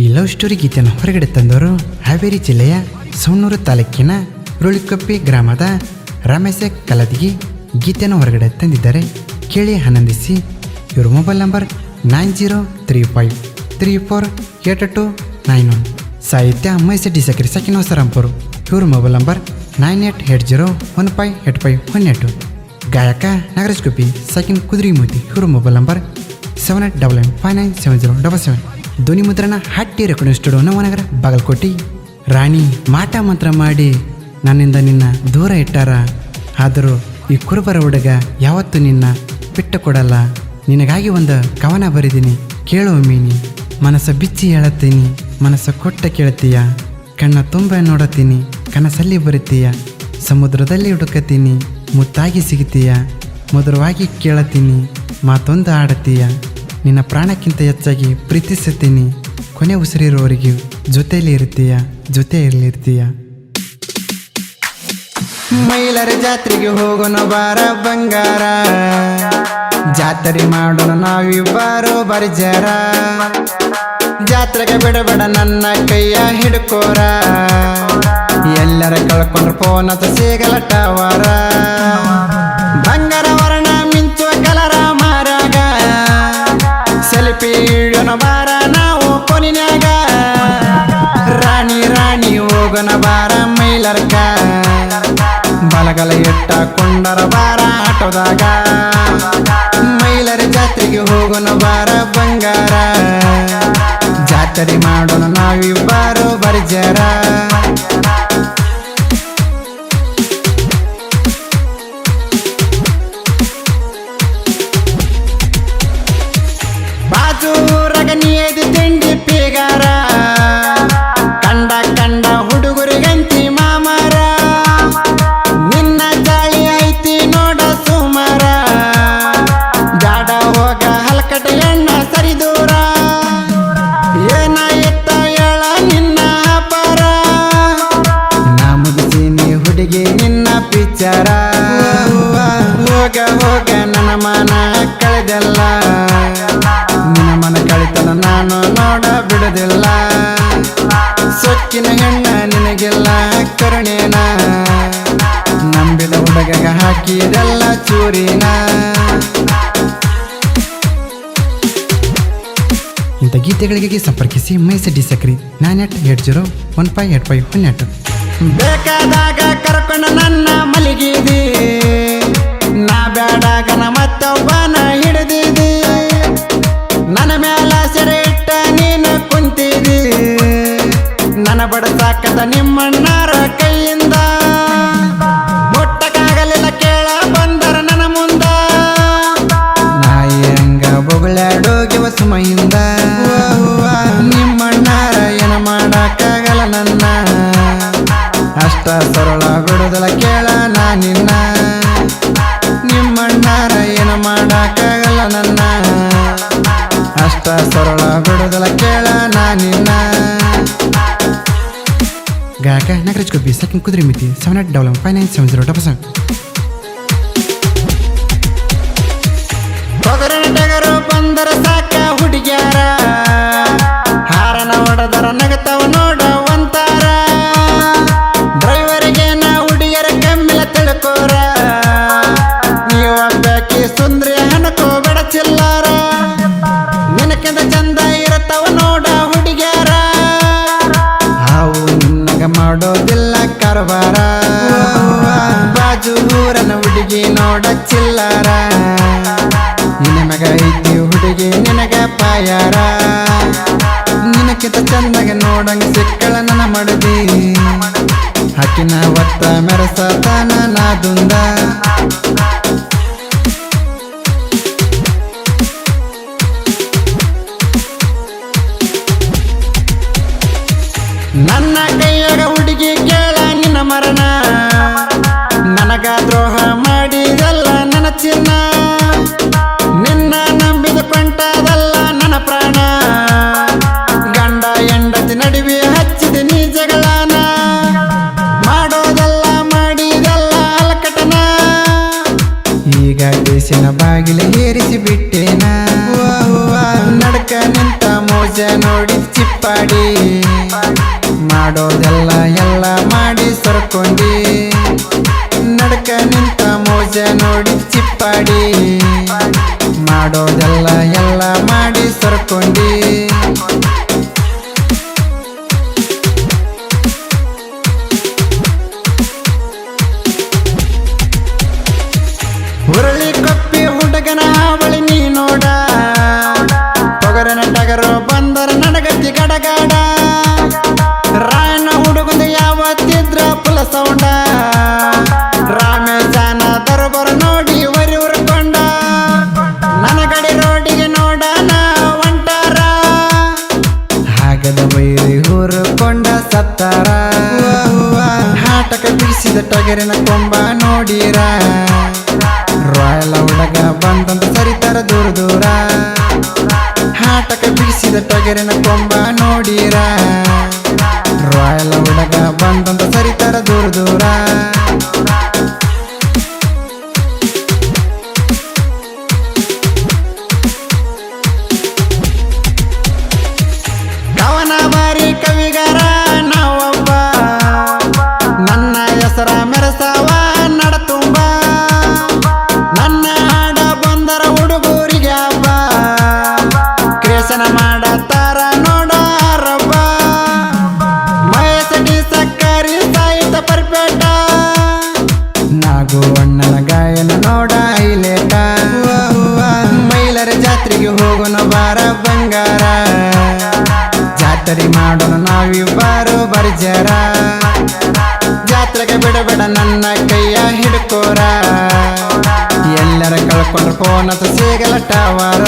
ಈ love story ಗೀತೆಯನ್ನು ಹೊರಗಡೆ ತಂದವರು ಹಾವೇರಿ ಜಿಲ್ಲೆಯ ಸವಣೂರು ತಾಲೂಕಿನ ರುಳಿಕೊಪ್ಪಿ ಗ್ರಾಮದ ರಮೇಶ ಕಲದಗಿ ಗೀತೆಯನ್ನು ಹೊರಗಡೆ ತಂದಿದ್ದಾರೆ. ಕೇಳಿ ಆನಂದಿಸಿ. ಇವರ mobile number nine zero three five three four eight two nine one. ಸಾಹಿತ್ಯ ಮೈಸೂರು ಡಿ ಸಕ್ರಿ ಸಕಿನ ಹೊಸರಾಂಪುರು ಇವ್ರ mobile number nine eight eight zero one five eight five one eight. ಗಾಯಕ ನಾಗರಾಜ್ ಗುಬ್ಬಿ ಸಕಿನ್ ಕುದುರಿ ಮೂತಿ ಇವ್ರ mobile number seven eight double nine five nine seven zero double seven. ಧ್ವನಿ ಮುದ್ರಣ ಹಟ್ಟಿ ರೆಕಾರ್ಡಿಂಗ್ ಸ್ಟುಡಿಯೋ ನವನಗರ, ಬಾಗಲಕೋಟಿ. ರಾಣಿ ಮಾಟ ಮಂತ್ರ ಮಾಡಿ ನನ್ನಿಂದ ನಿನ್ನ ದೂರ ಇಟ್ಟಾರ. ಆದರೂ ಈ ಕುರುಬರ ಹುಡುಗ ಯಾವತ್ತೂ ನಿನ್ನ ಬಿಟ್ಟು ಕೊಡಲ್ಲ. ನಿನಗಾಗಿ ಒಂದು ಕವನ ಬರೆದೀನಿ, ಕೇಳೋ ಮೀನಿ. ಮನಸ್ಸ ಬಿಚ್ಚಿ ಹೇಳತ್ತೀನಿ, ಮನಸ್ಸ ಕೊಟ್ಟ ಕೇಳ್ತೀಯ. ಕಣ್ಣ ತುಂಬ ನೋಡತ್ತೀನಿ, ಕನಸಲ್ಲಿ ಬರುತ್ತೀಯ. ಸಮುದ್ರದಲ್ಲಿ ಹುಡುಕತ್ತೀನಿ, ಮುತ್ತಾಗಿ ಸಿಗುತ್ತೀಯ ಮಧುರವಾಗಿ ಕೇಳತ್ತೀನಿ, ಮಾತೊಂದು ಆಡತ್ತೀಯ. ನಿನ್ನ ಪ್ರಾಣಕ್ಕಿಂತ ಹೆಚ್ಚಾಗಿ ಪ್ರೀತಿಸುತ್ತೀನಿ. ಕೊನೆ ಉಸಿರಿರೋವರೆಗೂ ಜೊತೆಯಲ್ಲಿ ಇರ್ತೀಯ? ಜೊತೆಯಲ್ಲಿರ್ತೀಯ ಮೈಲರ ಜಾತ್ರೆಗೆ ಹೋಗೋಣ ಬಾರ ಬಂಗಾರ. ಜಾತ್ರೆ ಮಾಡೋಣ ನಾವಿಬ್ಬರು ಬರ್ಜಾರ ಜಾತ್ರೆಗೆ ಬಿಡಬೇಡ ನನ್ನ ಕೈಯ ಹಿಡ್ಕೋರ. ಎಲ್ಲರ ಕಳ್ಕೊಂಡ್ರೆ ಫೋನ್ ಅಂತ ಸಿಗಲ ಹೋಗೋಣ ಬಾರ ಮೈಲರ್ಕ. ಬಲಗಲ ಎಟ್ಟ ಕೊಂಡರ ಬಾರ ಆಟೋದಾಗ. ಮೈಲರ ಜಾತ್ರೆಗೆ ಹೋಗೋಣ ಬಾರ ಬಂಗಾರ. ಜಾತ್ರೆ ಮಾಡೋಣ ನಾವಿಬ್ಬರು ಬರ್ಜಾರ. ಕಳೆದಲ್ಲ ನಿನ್ನ ಮನ ಕಳಿತನ ನಾನು ನೋಡ ಬಿಡದಿಲ್ಲ. ಸೊಕ್ಕಿನ ಹೆಣ್ಣ ನಿನಗೆಲ್ಲ ಕರುಣೇನ? ನಂಬಿದ ಹುಡುಗಗ ಹಾಕಿದೆಲ್ಲ ಚೂರಿನ? ಇಂಥ ಗೀತೆಗಳಿಗೆ ಸಂಪರ್ಕಿಸಿ ಮೈಸ ಡಿ ಸಕ್ರಿ nine eight eight zero one five eight five one eight ಬೇಕಾದಾಗ ಕರ್ಕೊಂಡು ನನ್ನ ಮಲಗಿದಿ. ಸರಳ ಬಿಡುದಲ ಕೇಳ ನಾ ನಿನ್ನ. ನಿಮ್ಮಣ್ಣಾರ ಏನ ಮಾಡಕ್ಕಾಗಲ್ಲ ನನ್ನ. ಅಷ್ಟ ಸರಳ ಬಿಡುದಲ ಕೇಳ ನಾ ನಿನ್ನ. ಗಾಯಕ ನಗರಜ್ ಗುಬ್ಬಿ ಸೆಕೆಂಡ್ ಕುದುರೆ ಮಿತಿ seven eight double five nine seven zero double seven ಐತಿ ಹುಡುಗಿ ನಿನಗ ಪಾಯಾರ? ನಿನಕಿತ ಚಂದಾಗ ನೋಡಂಗ ಸಿಕ್ಕಳ ನನ್ನ ಮಡದಿ. ಹಕ್ಕಿನ ಒತ್ತ ಮೆರಸ ನಾದುಂದ. ನನ್ನ ಕೈಯಾಗ ಹುಡುಗಿ ಕೇಳ ನಿನ್ನ ಮರಣ. ನನಗ ದ್ರೋಹ ಮಾಡಿದಲ್ಲ ನನ್ನ ಚಿನ್ನ. ದೇಶಿನ ಬಾಗಿಲ ಏರಿಸಿ ಬಿಟ್ಟೇನ ನಡ್ಕ ನಿಂತ ಮೋಜ ನೋಡಿ ಚಿಪ್ಪಾಡಿ. ಮಾಡೋದೆಲ್ಲ ಎಲ್ಲ ಮಾಡಿ ಸರ್ಕೊಂಡಿ. ನಡ್ಕ ನಿಂತ ಮೋಜ ನೋಡಿ ಚಿಪ್ಪಾಡಿ. ಮಾಡೋದೆಲ್ಲ ಹುರುಕೊಂಡ ಹುರ್ಕೊಂಡ ಸತ್ತಾರ. ಹಾಟಕ ಬಿಡಿಸಿದ ಟಗರಿನ ಕೊಂಬ ನೋಡಿರ. ರಾಯಲ ಹುಡುಗ ಬಂದಂತ ಸರಿತರ ದೂರ ದೂರ. ಹಾಟಕ ಬಿಡಿಸಿದ ಟಗರಿನ ಕೊಂಬ ನೋಡಿರ. ರಾಯಲ ಹುಡುಗ ಬಂದಂತ ಸರಿತರ ದೂರ ದೂರ. ಅಣ್ಣನ ಗಾಯನ ನೋಡ ಐಲೇಟ ಮೈಲರ ಜಾತ್ರೆಗೆ ಹೋಗೋಣ ಬಾರ ಬಂಗಾರ. ಜಾತ್ರೆ ಮಾಡೋಣ ನಾವಿಬ್ಬರು ಬರ್ಜರ. ಜಾತ್ರೆಗೆ ಬಿಡಬೇಡ ನನ್ನ ಕೈಯ ಹಿಡ್ಕೋರ. ಎಲ್ಲರ ಕಳ್ಕೊಂಡ್ರೆ ಫೋನ್ ಸಿಗಲ ಟವರ